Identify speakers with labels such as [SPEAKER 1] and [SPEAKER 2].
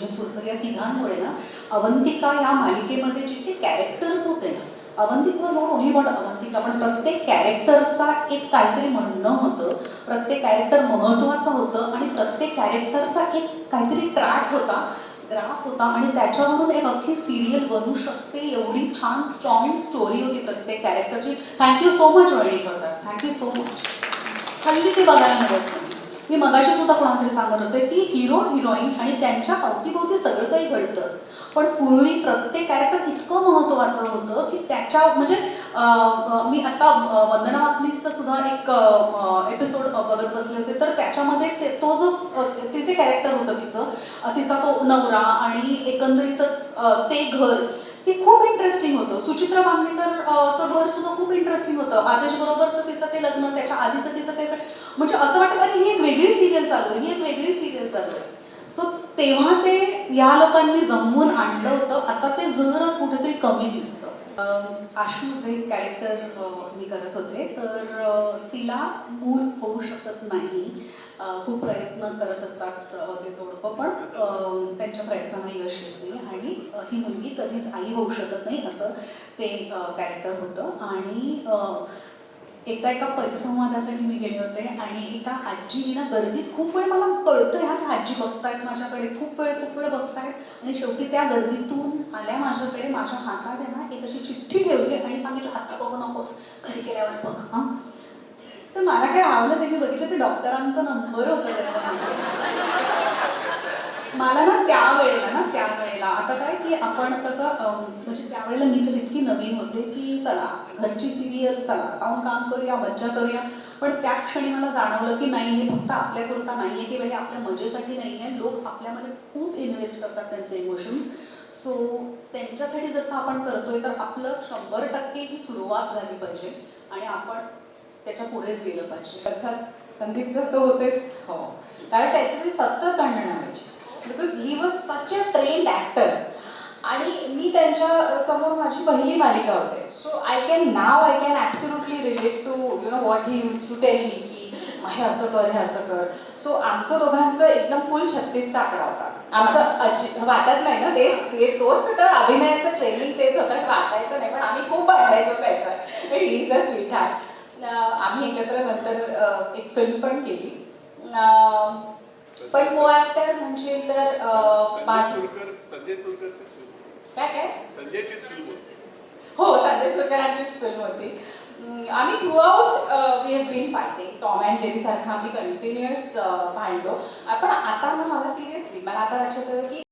[SPEAKER 1] सुरकर या तिघांमुळे ना अवंतिका या मालिकेमध्ये जे काही कॅरेक्टर्स होते ना Avantika not only one Avantika. पण प्रत्येक कॅरेक्टरचा एक काहीतरी म्हणणं होतं प्रत्येक कॅरेक्टर महत्त्वाचं होतं आणि प्रत्येक कॅरेक्टरचा एक काहीतरी ट्रॅक होता ग्राफ होता आणि त्याच्यावरून एक अख्खी सिरियल बनू शकते. एवढी छान स्ट्रॉंग स्टोरी होती प्रत्येक कॅरेक्टरची thank you so much ऑयडी for that thank you so much हल्ली ते बघायला मिळत नाही. मी मगाशी सुद्धा कोणातरी सांगत होते की हिरो हिरोईन आणि त्यांच्या अवतीभोवती सगळं काही घडतं. पण पूर्वी प्रत्येक कॅरेक्टर इतकं महत्त्वाचं होतं की त्याच्या म्हणजे मी आता वंदना मातनीसचं सुद्धा एक एपिसोड बघत बसले होते. तर त्याच्यामध्ये ते तो जो तिचे कॅरेक्टर होतं तिचं तिचा तो नवरा आणि एकंदरीतच ते घर ते खूप इंटरेस्टिंग होतं. सुचित्रा बांदेकर अं, चं घर सुद्धा खूप इंटरेस्टिंग होतं. आदेश बरोबरचं तिचं ते लग्न त्याच्या आधीचं तिचं ते म्हणजे असं वाटतं अरे ही एक वेगळी सिरियल चालू आहे ही एक वेगळी सिरियल चालू आहे. सो तेव्हा ते या लोकांनी जमवून आणलं होतं. आता ते जरा कुठेतरी कमी दिसतं. आशू जे कॅरेक्टर मी करत होते. तर तिला मूल होऊ शकत नाही. खूप प्रयत्न करत असतात ते जोडपं पण त्यांच्या प्रयत्नांना यश येत नाही आणि ही मुलगी कधीच आई होऊ शकत नाही असं ते कॅरेक्टर होतं. आणि एकदा एका परिसंवादासाठी मी गेले होते आणि एका आजीनी ना गर्दीत खूप वेळ मला कळतं ह्या त्या आजी बघतायत माझ्याकडे खूप वेळ खूप वेळ बघतायत. आणि शेवटी त्या गर्दीतून आल्या माझ्याकडे माझ्या हातात आहे ना एक अशी चिठ्ठी ठेवली आणि सांगितलं आता बघू नकोस घरी गेल्यावर बघ. हां? तर मला काय आवलं ते मी बघितलं ते डॉक्टरांचा नंबर होता त्याच्यामध्ये. मला ना त्यावेळेला ना त्यावेळेला आता काय की आपण कसं म्हणजे त्यावेळेला मी तर इतकी नवीन होते की चला घरची सिरियल चला जाऊन काम करूया मज्जा करूया. पण त्या क्षणी मला जाणवलं की नाही हे फक्त आपल्यापुरता नाही आहे किंवा हे आपल्या मजेसाठी नाही आहे लोक आपल्यामध्ये खूप इन्व्हेस्ट करतात त्यांचे इमोशन्स सो त्यांच्यासाठी जर का आपण करतोय तर आपलं शंभर टक्के ही सुरुवात झाली पाहिजे. आणि आपण त्याच्या पुढेच गेलं पाहिजे.
[SPEAKER 2] अर्थात संदीप सर तो होतेच.
[SPEAKER 3] हो. कारण त्याच्यामध्ये सत्तर नावायची because he was such a trained actor आणि मी त्यांच्यासमोर माझी पहिली मालिका होते. So I can now I can absolutely relate to you know what he used to tell me की हे असं कर हे असं कर. सो आमचं दोघांचं एकदम फुल छत्तीसचा आकडा होता. आमचं अजि वाटत नाही ना तेच ते तोच तर अभिनयाचं ट्रेनिंग तेच होतं वाटायचं नाही. पण आम्ही खूप भांडायचो सायकल. इज अ स्वीट हार्ट आम्ही एकत्र नंतर एक फिल्म पण केली. पण ऍक्टर म्हणशील तर
[SPEAKER 4] संजय सुरकरची
[SPEAKER 3] काय काय?
[SPEAKER 4] फिल्म
[SPEAKER 3] हो संजय सुरकरांचीच फिल्म होती. आम्ही throughout we have been fighting Tom and Jerry सारखं आम्ही कंटिन्युअस भांडलो. पण आता ना मला सिरियसली मला आता लक्षात आलं की